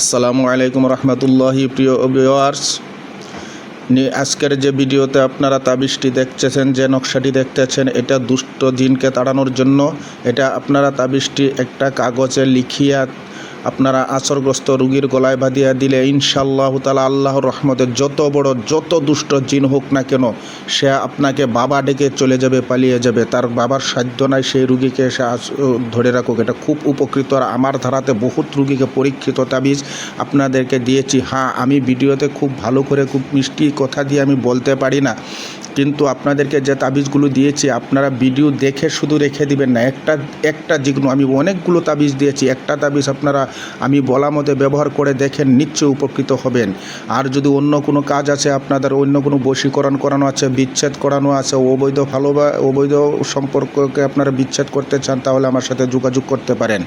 আসসালামু আলাইকুম রহমতুল্লাহি, প্রিয় ভিওয়ার্স আজকের যে ভিডিওতে আপনারা তাবিজটি দেখতেছেন, যে নকশাটি দেখতেছেন, এটা দুষ্ট দিনকে তাড়ানোর জন্য। এটা আপনারা তাবিজটি একটা কাগজে লিখিয়া আপনারা আসরগ্রস্ত রুগীর গলায় বাঁধিয়া দিলে ইনশাল্লাহ তালা আল্লাহর রহমতে যত বড়, যত দুষ্ট জিন হোক না কেন, সে আপনাকে বাবা ডেকে চলে যাবে, পালিয়ে যাবে। তার বাবার সাধ্য নাই সেই রুগীকে সে ধরে রাখুক। এটা খুব উপকৃত। আর আমার ধারাতে বহুত রুগীকে পরীক্ষিত তাবিজ আপনাদেরকে দিয়েছি। হ্যাঁ আমি ভিডিওতে খুব ভালো করে, খুব মিষ্টি কথা দিয়ে আমি বলতে পারি না। কিন্তু আপনাদেরকে যে তাবিজগুলো দিয়েছি, আপনারা ভিডিও দেখে শুধু রেখে দিবেন না, একটা একটা যেগুলো আমি অনেকগুলো তাবিজ দিয়েছি, একটা তাবিজ আপনারা আমি বলা মতে ব্যবহার করে দেখেন নিশ্চয়ই উপকৃত হবেন। আর যদি অন্য কোনো কাজ আছে আপনাদের, অন্য কোনো বশীকরণ করানো আছে, বিচ্ছেদ করানো আছে, অবৈধ ভালো বা অবৈধ সম্পর্ককে আপনারা বিচ্ছেদ করতে চান, তাহলে আমার সাথে যোগাযোগ করতে পারেন।